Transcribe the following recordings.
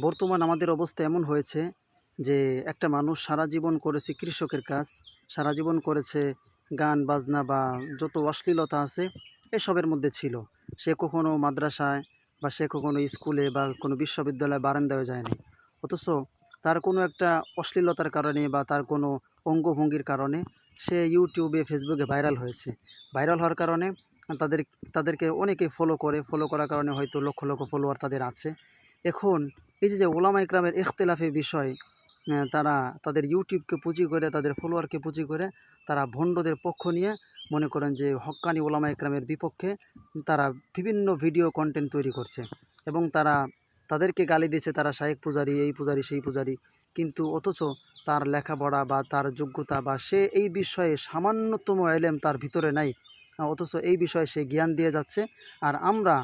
বর্তমান আমাদের অবস্থা এমন হয়েছে যে একটা মানুষ সারা জীবন করেছে কৃষকের কাজ, সারা জীবন করেছে গান, বাজনা বা যত অশ্লীলতা আছে এসবের মধ্যে ছিল। সে কখনো মাদ্রাসায় বা সে কখনো স্কুলে বা কোনো বিশ্ববিদ্যালয়ে বারান্দায় যায়নি। অথচ তার কোনো একটা অশ্লীলতার কারণে বা তার কোনো অঙ্গভঙ্গির কারণে সে ইউটিউবে ফেসবুকে ভাইরাল হয়েছে। ভাইরাল হওয়ার কারণে তাদের, তাদেরকে অনেকে ফলো করে। ফলো করার কারণে হয়তো লক্ষ লক্ষ ফলোয়ার তাদের আছে। এখন এই যে যে ওলামা ইকরামের ইখতলাফি বিষয় তারা তাদের ইউটিউবকে পুঁজি করে, তাদের ফলোয়ারকে পুঁজি করে, তারা ভণ্ডদের পক্ষ নিয়ে মনে করেন যে হক্কানি ওলামা ইকরামের বিপক্ষে তারা বিভিন্ন ভিডিও কন্টেন্ট তৈরি করছে এবং তারা তাদেরকে গালি দিচ্ছে, তারা শায়েক পূজারি, এই পূজারি, সেই পূজারি। কিন্তু অথচ তার লেখাপড়া বা তার যোগ্যতা বা সে এই বিষয়ে সামান্যতম এলেম তার ভিতরে নাই। অথচ এই বিষয়ে সে জ্ঞান দিয়ে যাচ্ছে। আর আমরা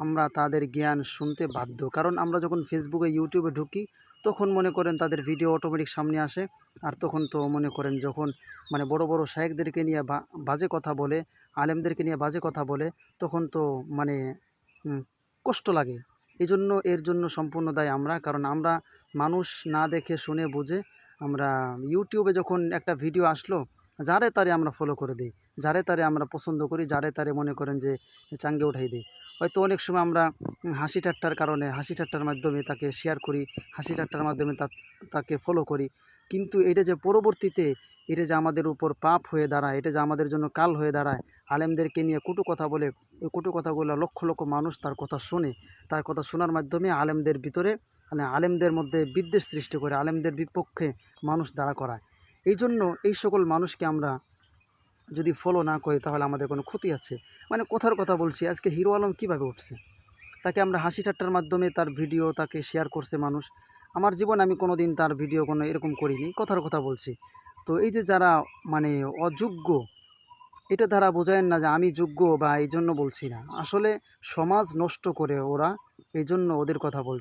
আমরা তাদের জ্ঞান শুনতে বাধ্য। কারণ আমরা যখন ফেসবুকে ইউটিউবে ঢুকি, তখন মনে করেন তাদের ভিডিও অটোমেটিক সামনে আসে। আর তখন তো মনে করেন যখন মানে বড় বড় শায়েকদেরকে নিয়ে বাজে কথা বলে, আলেমদেরকে নিয়ে বাজে কথা বলে, তখন তো মানে কষ্ট লাগে। এই জন্য এর জন্য সম্পূর্ণ দায় আমরা। কারণ আমরা মানুষ না দেখে, শুনে, বুঝে আমরা ইউটিউবে যখন একটা ভিডিও আসলো যারে তারে আমরা ফলো করে দিই, যারে তারে আমরা পছন্দ করি, যারে তারে মনে করেন যে চাঙ্গে উঠাই দিই। হয়তো অনেক সময় আমরা হাসি ঠাট্টার কারণে, হাসি ঠাট্টার মাধ্যমে তাকে শেয়ার করি, হাসি ঠাট্টার মাধ্যমে তাকে ফলো করি। কিন্তু এটা যে পরবর্তীতে এটা যে আমাদের উপর পাপ হয়ে দাঁড়ায়, এটা যে আমাদের জন্য কাল হয়ে দাঁড়ায়, আলেমদেরকে নিয়ে কটু কথা বলে ওই কটু কথাগুলো লক্ষ লক্ষ মানুষ তার কথা শোনে, তার কথা শোনার মাধ্যমে আলেমদের ভিতরে মানে আলেমদের মধ্যে বিদ্বেষ সৃষ্টি করে, আলেমদের বিপক্ষে মানুষ দাঁড়া করায়। এই জন্য এই সকল মানুষকে আমরা যদি ফলো না করি, তাহলে আমাদের কোনো ক্ষতি আছে। মানে কথার কথা বলছি, আজকে হিরো আলম কীভাবে উঠছে? তাকে আমরা হাসি ঠাট্টার মাধ্যমে তার ভিডিও, তাকে শেয়ার করছে মানুষ। আমার জীবন আমি কোনো দিন তার ভিডিও কোনো এরকম করিনি, কথার কথা বলছি। তো এই যে যারা মানে অযোগ্য, এটা দ্বারা বোঝায়েন না যে আমি যোগ্য বা এই জন্য বলছি না। আসলে সমাজ নষ্ট করে ওরা এই জন্য ওদের কথা বলছি।